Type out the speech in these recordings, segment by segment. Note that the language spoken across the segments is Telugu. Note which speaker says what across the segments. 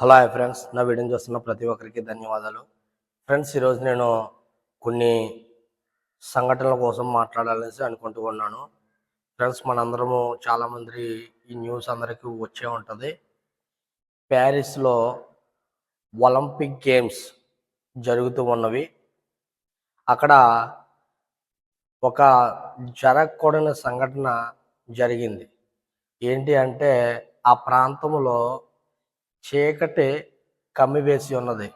Speaker 1: Hello friends. నా వీడియోని చూస్తున్న ప్రతి ఒక్కరికి ధన్యవాదాలు. ఫ్రెండ్స్ ఈరోజు నేను కొన్ని సంఘటనల కోసం మాట్లాడాలనేసి అనుకుంటూ ఉన్నాను. ఫ్రెండ్స్ మనందరము చాలామంది ఈ న్యూస్ అందరికీ వచ్చే ఉంటుంది. ప్యారిస్లో ఒలింపిక్ గేమ్స్ జరుగుతూ ఉన్నవి. అక్కడ ఒక జరగకూడని సంఘటన జరిగింది. ఏంటి అంటే ఆ ప్రాంతంలో చీకటి కమ్మివేసి ఉన్నది.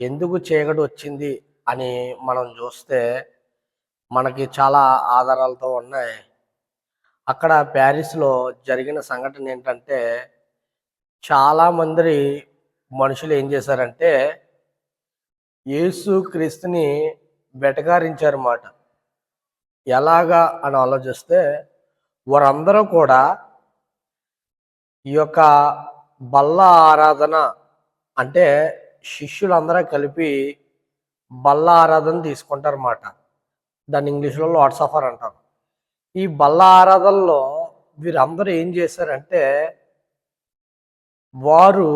Speaker 1: ఎందుకు చీకటి వచ్చింది అని మనం చూస్తే మనకి చాలా ఆధారాలతో ఉన్నాయి. అక్కడ ప్యారిస్లో జరిగిన సంఘటన ఏంటంటే చాలా మంది మనుషులు ఏం చేశారంటే యేసు క్రీస్తుని వెటకారించారన్నమాట. ఎలాగా అని ఆలోచిస్తే వారందరూ కూడా ఈ యొక్క బల్ల ఆరాధన అంటే శిష్యులందరూ కలిపి బల్ల ఆరాధన తీసుకుంటారన్నమాట. దాన్ని ఇంగ్లీష్లో లార్డ్స్ సఫర్ అంటారు. ఈ బల్ల ఆరాధనలో వీరందరూ ఏం చేశారంటే వారు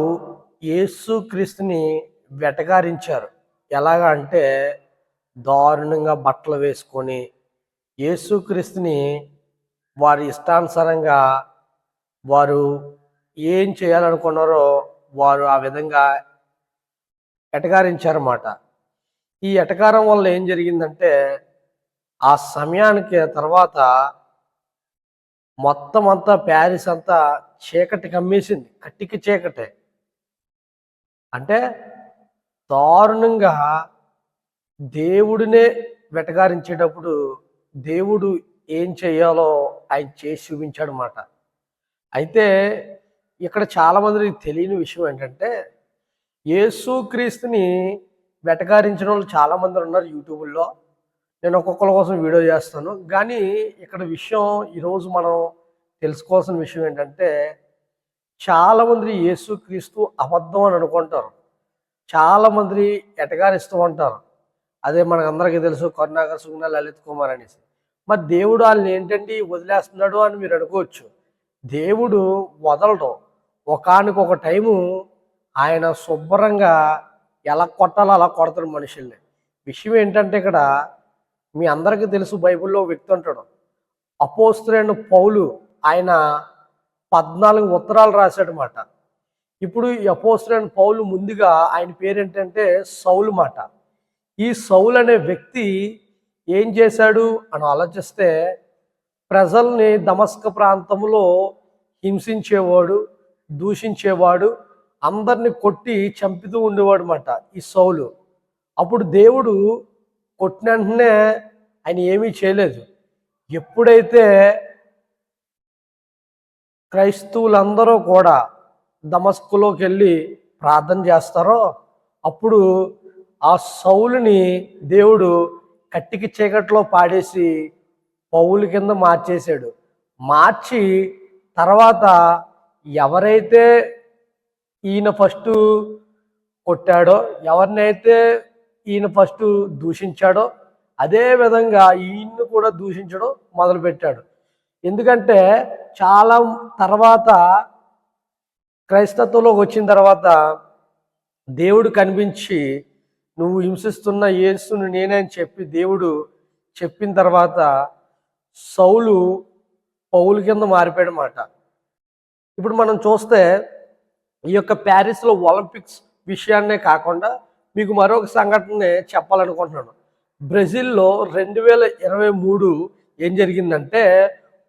Speaker 1: యేసుక్రీస్తుని వెటకారించారు. ఎలాగా అంటే దారుణంగా బట్టలు వేసుకొని యేసుక్రీస్తుని వారి ఇష్టానుసారంగా వారు ఏం చేయాలనుకున్నారో వారు ఆ విధంగా ఎటకారించారన్నమాట. ఈ ఎటకారం వల్ల ఏం జరిగిందంటే ఆ సమయానికి తర్వాత మొత్తం అంతా ప్యారిస్ అంతా చీకటి కమ్మేసింది. కట్టికి చీకటే. అంటే దారుణంగా దేవుడినే వెటకారించేటప్పుడు దేవుడు ఏం చేయాలో ఆయన చేసి చూపించాడు అన్నమాట అయితే ఇక్కడ చాలామంది తెలియని విషయం ఏంటంటే యేసుక్రీస్తుని వెటకారించిన వాళ్ళు చాలా మంది ఉన్నారు యూట్యూబ్లో. నేను ఒక్కొక్కరి కోసం వీడియో చేస్తాను. కానీ ఇక్కడ విషయం ఈరోజు మనం తెలుసుకోవాల్సిన విషయం ఏంటంటే చాలామంది యేసుక్రీస్తు అబద్ధం అని అనుకుంటారు. చాలామంది ఎటగారిస్తూ ఉంటారు. అదే మనకు అందరికీ తెలుసు కరుణాకర్ సుగుణ లలిత్ కుమార్ అనేసి. మరి దేవుడు వాళ్ళని ఏంటండి వదిలేస్తున్నాడు అని మీరు అనుకోవచ్చు. దేవుడు వదలడం ఒకనకొక టైము ఆయన శుభ్రంగా ఎలా కొట్టాలో అలా కొడతాడు మనుషుల్ని. విషయం ఏంటంటే ఇక్కడ మీ అందరికీ తెలుసు బైబిల్లో వ్యక్తి అంటాడు అపోస్తులైన పౌలు ఆయన పద్నాలుగు ఉత్తరాలు రాశాడనమాట ఇప్పుడు ఈ అపోస్తులైన పౌలు ముందుగా ఆయన పేరు ఏంటంటే సౌలు మాట. ఈ సౌలు అనే వ్యక్తి ఏం చేశాడు అని ఆలోచిస్తే ప్రజల్ని దమస్క ప్రాంతంలో హింసించేవాడు దూషించేవాడు అందరిని కొట్టి చంపుతూ ఉండేవాడు అనమాట ఈ సౌలు. అప్పుడు దేవుడు కొట్టిన వెంటనే ఆయన ఏమీ చేయలేదు. ఎప్పుడైతే క్రైస్తవులందరూ కూడా దమస్కులోకి వెళ్ళి ప్రార్థన చేస్తారో అప్పుడు ఆ సౌలుని దేవుడు కట్టికి చీకట్లో పాడేసి పౌలు కింద మార్చేశాడు. మార్చి తర్వాత ఎవరైతే ఈయన ఫస్ట్ కొట్టాడో ఎవరినైతే ఈయన ఫస్ట్ దూషించాడో అదే విధంగా ఈయన్ని కూడా దూషించడం మొదలుపెట్టాడు. ఎందుకంటే చాలా తర్వాత క్రైస్తత్వంలోకి వచ్చిన తర్వాత దేవుడు కనిపించి నువ్వు హింసిస్తున్న యేసును నేనే అని చెప్పి దేవుడు చెప్పిన తర్వాత సౌలు పౌలు కింద మారిపోయాడు మాట ఇప్పుడు మనం చూస్తే ఈ యొక్క ప్యారిస్లో ఒలింపిక్స్ విషయాన్నే కాకుండా మీకు మరొక సంఘటన చెప్పాలనుకుంటున్నాను. బ్రెజిల్లో రెండు వేల ఇరవై మూడు ఏం జరిగిందంటే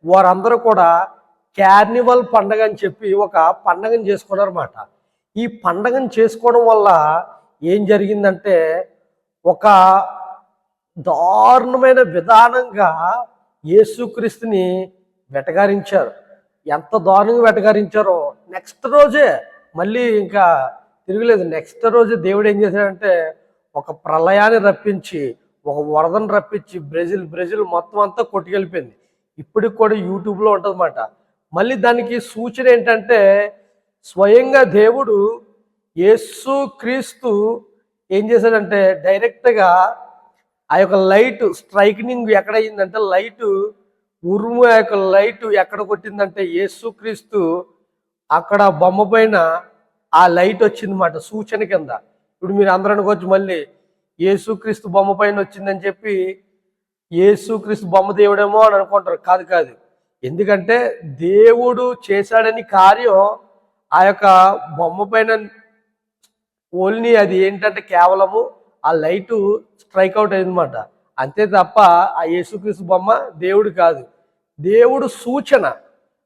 Speaker 1: వారందరూ కూడా క్యార్నివల్ పండగ అని చెప్పి ఒక పండగను చేసుకున్నారన్నమాట. ఈ పండగను చేసుకోవడం వల్ల ఏం జరిగిందంటే ఒక దారుణమైన విధానంగా యేసుక్రీస్తుని వెటగారించారు ఎంత దారుణంగా వెటగారించారో నెక్స్ట్ రోజే మళ్ళీ ఇంకా తిరగలేదు. నెక్స్ట్ రోజు దేవుడు ఏం చేశాడంటే ఒక ప్రళయాన్ని రప్పించి ఒక వరదను రప్పించి బ్రెజిల్ బ్రెజిల్ మొత్తం అంతా కొట్టుకెళ్ళిపోయింది. ఇప్పటికి కూడా యూట్యూబ్లో ఉంటుందన్నమాట. మళ్ళీ దానికి సూచన ఏంటంటే స్వయంగా దేవుడు యేసు క్రీస్తు ఏం చేశాడంటే డైరెక్ట్గా ఆ యొక్క లైట్ స్ట్రైక్నింగ్ ఎక్కడ లైటు ఉరుము ఆ యొక్క లైట్ ఎక్కడ కొట్టిందంటే యేసుక్రీస్తు అక్కడ బొమ్మ పైన ఆ లైట్ వచ్చిందన్నమాట సూచన కింద. ఇప్పుడు మీరు అందరూ అనుకోవచ్చు మళ్ళీ యేసుక్రీస్తు బొమ్మ పైన వచ్చిందని చెప్పి యేసుక్రీస్తు బొమ్మ దేవుడేమో అని అనుకుంటారు. కాదు కాదు. ఎందుకంటే దేవుడు చేశాడని కార్యం ఆ యొక్క బొమ్మ పైన ఓన్లీ అది ఏంటంటే కేవలము ఆ లైటు స్ట్రైక్ అవుట్ అయిందన్నమాట. అంతే తప్ప ఆ యేసుక్రీస్తు బొమ్మ దేవుడు కాదు. దేవుడు సూచన.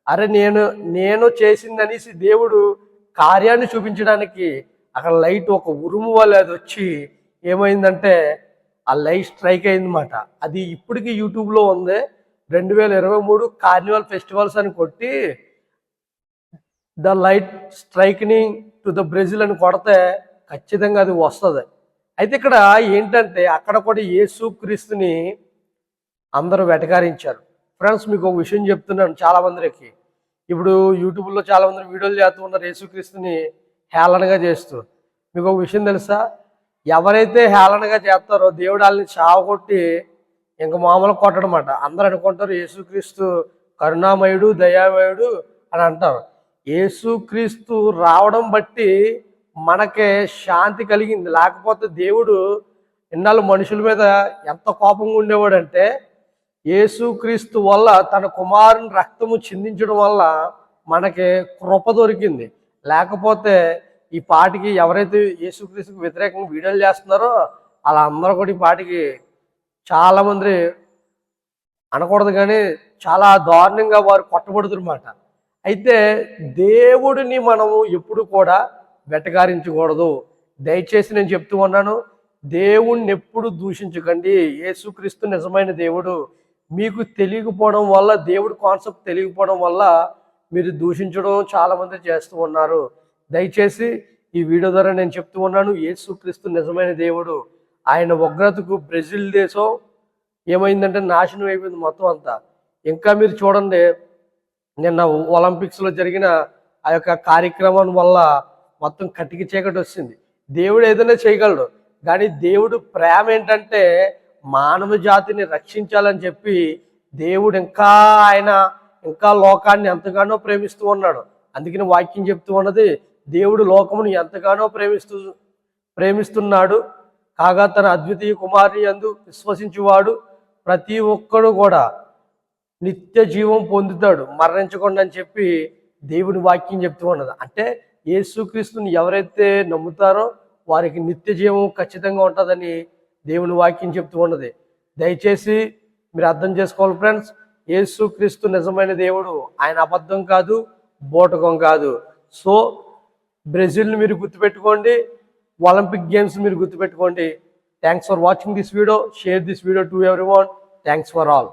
Speaker 1: అరే నేను నేను చేసిందనేసి దేవుడు కార్యాన్ని చూపించడానికి అక్కడ లైట్ ఒక ఉరుము వల్ల అది వచ్చి ఏమైందంటే ఆ లైట్ స్ట్రైక్ అయిందన్నమాట. అది ఇప్పటికీ యూట్యూబ్లో ఉంది. రెండు వేల ఇరవై మూడు కార్నివల్ ఫెస్టివల్స్ అని కొట్టి the light striking to the Brazil అని కొడితే ఖచ్చితంగా అది వస్తుంది. అయితే ఇక్కడ ఏంటంటే అక్కడ కూడా యేసుక్రీస్తుని అందరూ వెటకారించారు. ఫ్రెండ్స్ మీకు ఒక విషయం చెప్తున్నాను చాలా మందికి. ఇప్పుడు యూట్యూబ్లో చాలా మంది వీడియోలు చేస్తూ ఉన్నారు యేసుక్రీస్తుని హేళనగా చేస్తూ. మీకు ఒక విషయం తెలుసా? ఎవరైతే హేళనగా చేస్తారో దేవుడు వాళ్ళని చావగొట్టి ఇంక మామూలు కొట్టడమాట. అందరూ అనుకుంటారు యేసుక్రీస్తు కరుణామయుడు దయామయుడు అని అంటారు. యేసుక్రీస్తు రావడం బట్టి మనకే శాంతి కలిగింది. లేకపోతే దేవుడు ఇన్నాళ్ళు మనుషుల మీద ఎంత కోపంగా ఉండేవాడంటే యేసుక్రీస్తు వల్ల తన కుమారుని రక్తము చిందించడం వల్ల మనకి కృప దొరికింది. లేకపోతే ఈ పాటికి ఎవరైతే యేసుక్రీస్తుకు వ్యతిరేకంగా వీడియోలు చేస్తున్నారో అలా అందరూ కూడా ఈ పాటికి చాలామంది అనకూడదు కానీ చాలా దారుణంగా వారు కొట్టబడుతున్నమాట. అయితే దేవుడిని మనము ఎప్పుడు కూడా వెటకారించకూడదు. దయచేసి నేను చెప్తూ ఉన్నాను దేవుణ్ణి ఎప్పుడు దూషించకండి. యేసుక్రీస్తు నిజమైన దేవుడు. మీకు తెలియకపోవడం వల్ల దేవుడు కాన్సెప్ట్ తెలియకపోవడం వల్ల మీరు దూషించడం చాలామంది చేస్తూ ఉన్నారు. దయచేసి ఈ వీడియో ద్వారా నేను చెప్తూ ఉన్నాను యేసుక్రీస్తు నిజమైన దేవుడు. ఆయన ఉగ్రతకు బ్రెజిల్ దేశం ఏమైందంటే నాశనం అయిపోయింది మొత్తం అంతా. ఇంకా మీరు చూడండి నిన్న ఒలింపిక్స్లో జరిగిన ఆ యొక్క కార్యక్రమం వల్ల మొత్తం కటికి చీకటి వచ్చింది. దేవుడు ఏదైనా చేయగలడు. కానీ దేవుడు ప్రేమ ఏంటంటే మానవ జాతిని రక్షించాలని చెప్పి దేవుడు ఇంకా ఆయన ఇంకా లోకాన్ని ఎంతగానో ప్రేమిస్తూ ఉన్నాడు. అందుకని వాక్యం చెప్తూ ఉన్నది దేవుడు లోకమును ఎంతగానో ప్రేమిస్తూ ప్రేమిస్తున్నాడు. కాగా తన అద్వితీయ కుమారుని అందు విశ్వసించువాడు. ప్రతి ఒక్కడు కూడా నిత్య జీవం పొందుతాడు. మరణించకుండా అని చెప్పి దేవుని వాక్యం చెప్తూ ఉన్నది. అంటే యేసుక్రీస్తుని ఎవరైతే నమ్ముతారో వారికి నిత్య జీవం ఖచ్చితంగా ఉంటుందని దేవుని వాక్యం చెప్తూ ఉన్నది. దయచేసి మీరు అర్థం చేసుకోవాలి ఫ్రెండ్స్ యేసుక్రీస్తు నిజమైన దేవుడు ఆయన అబద్ధం కాదు బోటకం కాదు. సో బ్రెజిల్ని మీరు గుర్తుపెట్టుకోండి ఒలింపిక్ గేమ్స్ మీరు గుర్తుపెట్టుకోండి. Thanks for watching this video share this video to everyone thanks for all